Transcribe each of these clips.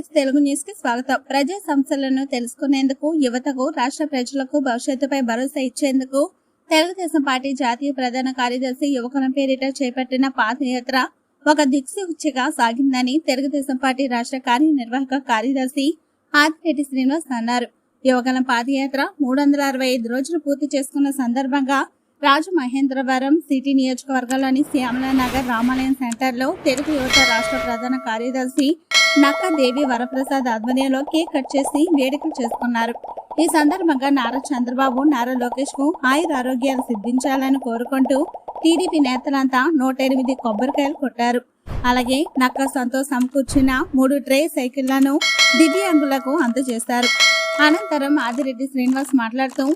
Six Telugu న్యూస్కి స్వాగతం. ప్రజా సమస్యలను తెలుసుకునేందుకు యువతకు రాష్ట్ర ప్రజలకు భవిష్యత్తుపై భరోసా ఇచ్చేందుకు తెలుగుదేశం పార్టీ జాతీయ ప్రధాన కార్యదర్శి యువకుల పేరిట చేపట్టిన పాదయాత్ర ఒక దిక్సూచిగా సాగిందని తెలుగుదేశం పార్టీ రాష్ట్ర కార్యనిర్వాహక కార్యదర్శి ఆదిరెడ్డి శ్రీనివాస్ అన్నారు. యువకుల పాదయాత్ర మూడు వందల అరవై ఐదు రోజులు పూర్తి చేసుకున్న సందర్భంగా రాజు మహేంద్రవరం సిటీ నియోజకవర్గంలోని శ్యామలానగర్ రామాలయం సెంటర్లో తెలుగు యువత రాష్ట్ర ప్రధాన కార్యదర్శి నక్క దేవి వరప్రసాద్ ఆధ్వర్యంలో కేక్ కట్ చేసి వేడుకలు చేసుకున్నారు. ఈ సందర్భంగా నారా చంద్రబాబు నారా లోకేష్కు ఆయుర ఆరోగ్యాలు సిద్ధించాలని కోరుకుంటూ టీడీపీ నేతలంతా నూట ఎనిమిది కొబ్బరికాయలు కొట్టారు. అలాగే నక్క సంతోష్ సమకూర్చిన మూడు ట్రే సైకిళ్ళను దివ్యాంగులకు అందజేశారు. అనంతరం ఆదిరెడ్డి శ్రీనివాస్ మాట్లాడుతూ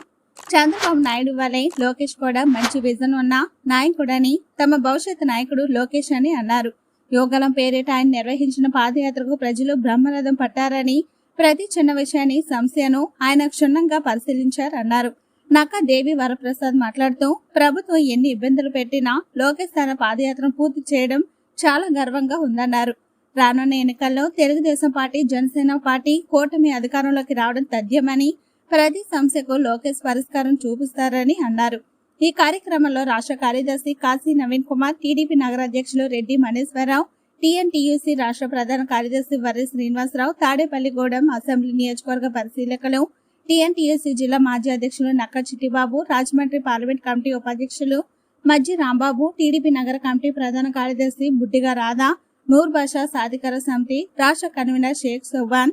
చంద్రబాబు నాయుడు వలె లోకేష్ కూడా మంచి విజన్ ఉన్న నాయకుడని తమ భవిష్యత్ నాయకుడు లోకేష్ అని అన్నారు. యోగలం పేరిట ఆయన నిర్వహించిన పాదయాత్రకు ప్రజలు బ్రహ్మరథం పట్టారని ప్రతి చిన్న విషయాన్ని సమస్యను ఆయన క్షుణ్ణంగా పరిశీలించారన్నారు నక్క దేవి వరప్రసాద్ మాట్లాడుతూ ప్రభుత్వం ఎన్ని ఇబ్బందులు పెట్టినా లోకేష్ తన పాదయాత్రను పూర్తి చేయడం చాలా గర్వంగా ఉందన్నారు. రానున్న ఎన్నికల్లో తెలుగుదేశం పార్టీ జనసేన పార్టీ కూటమి అధికారంలోకి రావడం తథ్యమని ప్రతి సమస్యకు లోకేష్ పరిష్కారం చూపిస్తారని అన్నారు. ఈ కార్యక్రమంలో రాష్ట్ర కార్యదర్శి కాశీ నవీన్ కుమార్ టీడీపీ నగర అధ్యక్షులు రెడ్డి మనేశ్వరరావు టీఎన్టీయూసీ రాష్ట్ర ప్రధాన కార్యదర్శి వర్రి శ్రీనివాసరావు తాడేపల్లిగూడెం అసెంబ్లీ నియోజకవర్గ పరిశీలకులు టీఎన్టీయూసీ జిల్లా మాజీ అధ్యక్షులు నక్క చిట్టిబాబు రాజమండ్రి పార్లమెంట్ కమిటీ ఉపాధ్యక్షులు మజ్జి రాంబాబు టీడీపీ నగర కమిటీ ప్రధాన కార్యదర్శి బుడ్డిగా రాధా నూర్ బాషా సాధికార సమితి రాష్ట్ర convener Sheikh Subhan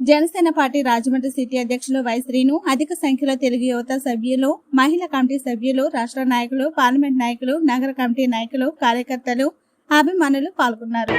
Janasena party Rajahmundry city అధ్యక్షులు వై శ్రీను అధిక సంఖ్యలో తెలుగు యువత సభ్యులు మహిళా కమిటీ సభ్యులు రాష్ట్ర నాయకులు పార్లమెంట్ నాయకులు నగర కమిటీ నాయకులు కార్యకర్తలు అభిమానులు పాల్గొన్నారు.